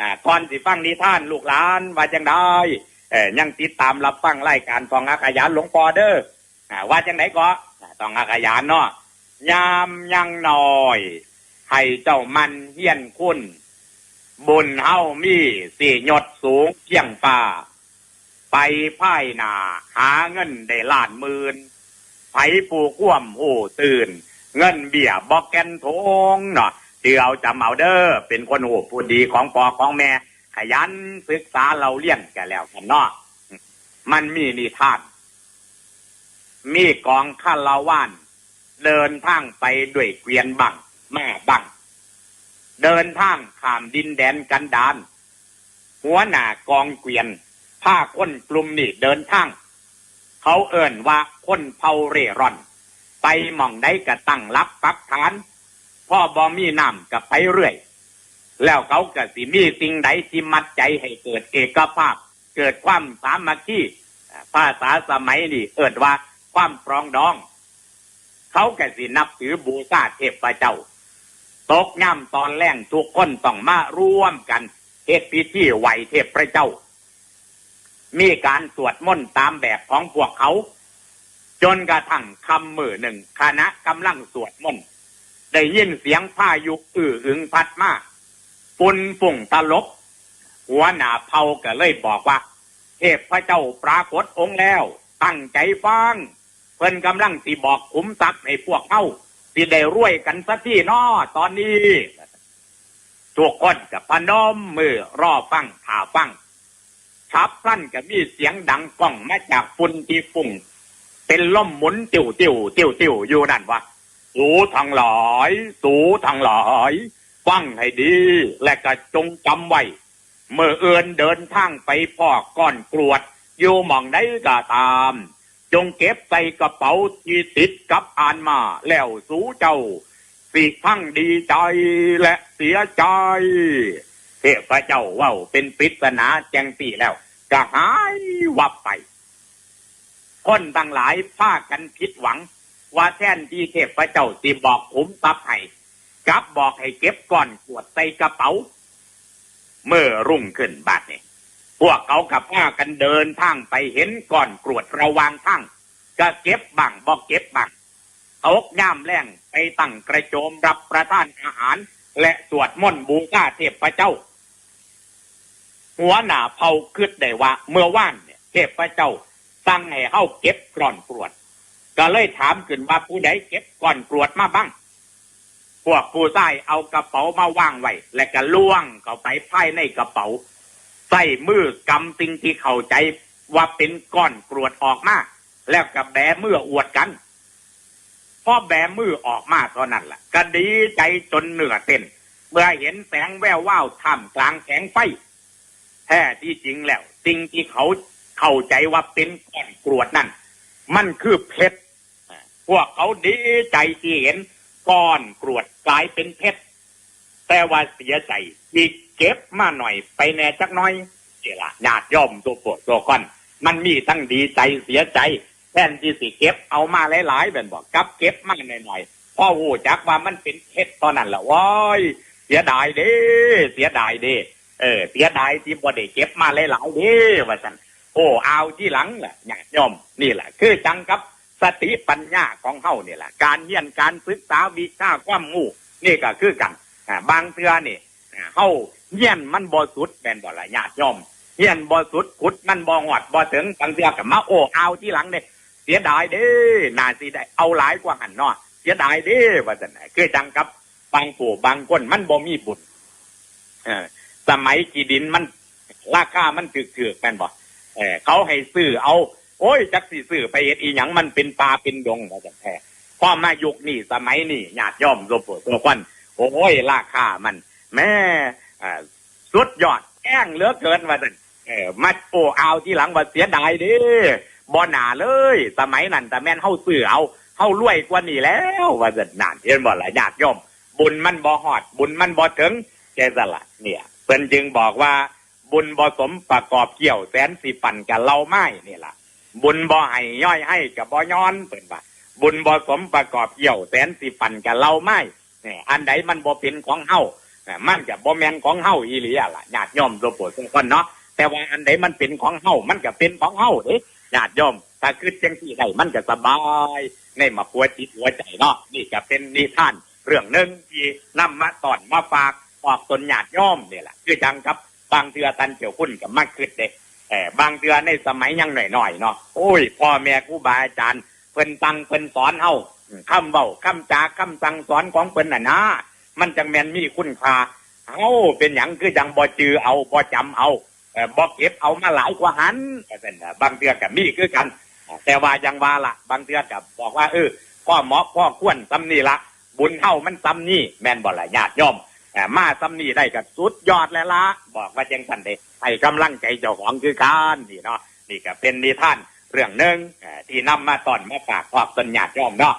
อ่าก่อนสิฟังนิทานลูกหลานว่าจังได้เอ่อยังติดตามรับฟังรายการทองอาขยานหลวงปอเด้ออ่าว่าจังไหนก็อ่าทองอาขยานเนาะยามยังหน้อย ให้เจ้ามันเฮียนคุณบุญเฮามีสี่ยศสูงเพียงป่าไปพ่ายหนาหาเงินได้ล้านหมื่นไผผู้ควมโอ้ตื่น เงินเบี้ยบอกแกนทงเนาะ เดี๋ยวจำเอาเด้อเป็นคนโอ้ผู้ดีของปอของแม่ ขยันศึกษาเราเลี้ยงกันแล้วกันเนาะมันมีนิทาน มีกองข้าลาวาน เดินทางไปด้วยเกวียนบังแม่บังเดินทางข้ามดินแดนกันดาน หัวหน้ากองเกวียนผ้าคนกลุ่มนี่เดินทาง เขาเอิ่นว่าคนเผาเร่ร่อน ไปหม่องใดกะตั้งรับปักฐาน พ่อบอมีน้ำกับไปเรื่อย แล้วเขาก็สิมีสิ่งใดที่มัดใจให้เกิดเอกภาพ เกิดความสามัคคีภาษาสมัยนี่เอิ่นว่าความปรองดอง เขาก็สินับถือบูชาเทพเจ้า ตกย่ำตอนแรงทุกคนต้องมาร่วมกันเทศพิธีไหวเทพพระเจ้า มีการสวดมนต์ตามแบบของพวกเขา จนกระทั่งคำมือหนึ่งคณะกำลังสวดมนต์ ได้ยินเสียงพายุกอื้ออึงพัดมาฝุ่นฝุ่งตลบ หัวหน้าเผาก็เลยบอกว่า เทพพระเจ้าปรากฏองค์แล้ว ตั้งใจฟังเพิ่นกำลังสิบอกขุมทรัพย์ให้พวกเข้าสิได้รวยกันสักที่นอตอนนี้ทุกคนกับพนมมือรอฟังข่าฟังชับพลันก็มีเสียงดังก้องมาจากฝุ่นที่ฝุ่งเป็นล่มหมุนติวติวติวติวอยู่นั่นวะ สูทั้งหลาย สูทั้งหลาย ฟังให้ดี และก็จงจำไว้ เมื่อเอินเดินทางไปพ่อก้อนกรวด อยู่หม่องใดก็ตาม จงเก็บใส่กระเป๋าที่ติดกับอ่านมา แล้วสูเจ้า สิทั้งดีใจและเสียใจ เทพเจ้าว่าเป็นปริศนาแจงปีแล้วก็หายวับไป คนต่างหลายพากันผิดหวัง ว่าแท่นที่เทพเจ้าสิบอกขุมทรัพย์ให้กลับบอกให้เก็บก้อนขวดใส่กระเป๋า เมื่อรุ่งขึ้นบาดนี้พวกเขากับพากันเดินทางไปเห็นก้อนกรวดระวางทางก็เก็บบังบอกเก็บบังตกย่ามแรงไปตั้งกระโจมรับประทานอาหาร และสวดมนต์บูชาเทพเจ้า หัวหน้าเผาคืดได้ว่า เมื่อว่านเนี่ยเทพเจ้าสั่งให้เฮาเก็บก้อนกรวด ก็เลยถามขึ้นว่าผู้ใดเก็บก้อนกรวดมาบ้าง พวกผู้ใต้เอากระเป๋ามาวางไว้ และก็ล่วงเข้าไปภายในกระเป๋า ใส่มือกำสิ่งที่เข้าใจว่าเป็นก้อนกรวดออกมา แล้วก็แบมืออวดกันพอแบมือออกมาเท่านั้นแหละก็ดีใจจนเหนือเต้น เมื่อเห็นแสงแวววาวท่ามกลางแสงไฟแท้ที่จริงแล้ว สิ่งที่เขาเข้าใจว่าเป็นก้อนกรวดนั่น มันคือเพชรพวกเขาดีใจที่เห็นก้อนกรวดกลายเป็นเพชรแต่ว่าเสียใจที่เก็บมาหน่อยไปแน่จักน้อยเสียละญาติย่อมตัวปวดตัวก้อนมันมีทั้งดีใจเสียใจแทนที่สิเก็บเอามาหลายๆแบบบอกกับเก็บมาหน่อยๆพ่อหูจักว่ามันเป็นเพชรตอนนั้นแหละว้ายเสียดายเด้เสียดายเด้เออเสียดายที่บ่ได้เก็บมาหลายๆเด้ว่าซั่น โอ้เอาที่หลังแหละญาติยมนี่แหละ คือจังกับสติปัญญาของเฮานี่แหละการเรียนการศึกษาวิชาความรู้นี่ก็คือกันบางเทือนี่เฮาเรียนมันบ่สุดแม่นบ่ละญาติโยมเรียนบ่สุดขุดมันบ่ฮอดบ่ถึงบางเทือก็มาโอ้เอาที่หลังเด้เสียดายเด้น่าสิได้เอาหลายกว่าหันเนาะเสียดายเด้ว่าซั่นน่ะคือจังกับบางผู้บางคนมันบ่มีบุญเออสมัยกีดินมันราคามันถือถือแม่นบ่ เออเขาให้ซื้อเอา โอ้ย จักสิซื้อไปเฮ็ดอีหยังมันเป็นปลาเป็นดงว่าจังแท้พอมายุคนี้สมัยนี้ญาติย่อมโลภตัวควันโอ้ยราคามัน แม่อ่าสุดยอดแอ้งเหลือเกินว่าซั่นเออมาโอ้เอาที่หลังว่าเสียดายเด้บ่น่าเลย สมัยนั้นแต่แม่นเฮาซื้อเอาเฮารวยกว่านี้แล้ว ว่าซั่นนั่นเห็นบ่ล่ะญาติย่อม บุญมันบ่ฮอด บุญมันบ่ถึงแกสละเนี่ยเพิ่นจึงบอกว่า บุญบ่สมประกอบเกี่ยวแสนสิปั่นกับเราไม้นี่ล่ะ บุญบ่ให้ย่อยให้กับบ่ย้อนเพิ่นว่าบุญบ่สมประกอบเกี่ยวแสนสิปั่นกับเราไม้เนี่ยอันใดมันบ่เป็นของเฮาอ่ามันก็บ่แมนของเฮาอีหลีอะล่ะญาติโยมตัวโปรดทุกคนเนาะแต่ว่าอันใดมันเป็นของเฮามันก็เป็นของเฮาเด้ญาติโยมถ้าคือจังซี่ได้มันก็สบายในมาปัวจิตหัวใจเนาะนี่ก็เป็นนิทานเรื่องหนึงที่นำมาตอนมาฝากออกตนญาติโยมนี่แหละคือจังกับ บางเทือตันเจียวคุณกับมากขึ้นเด้เออบางเดือในสมัยยังหน่อยๆเนาะโอ้ยพ่อแม่ครูบาอาจารย์เพิ่นตังเพิ่นสอนเฮาคำเว้าคำจาคำสั่งสอนของเพิ่นน่ะนะมันจังแมนมีคุณค่าเฮาเป็นหยังคือจังบ่จือเอาบ่จำเอาเออบ่เก็บเอามาหลายกว่าหันเป็นบางเดือนก็มีคือกัน แต่ว่ายังว่าละบางเดือก็บบอกว่าเออพ่อเหมาะพ่อควรซ้ำนี่ละบุญเฮามันซ้ำนี่แม่นบ่ละญาติยมแต่ มาซ้ำนี่ได้กับสุดยอดแล้วละบอกว่าจังสันเดให้กำลังใจเจ้าของคือการนี่เนาะนี่ก็เป็นนิทานเรื่องหนึ่งที่นำมาตอนมาฝากครอบตันญาติโยมเนาะ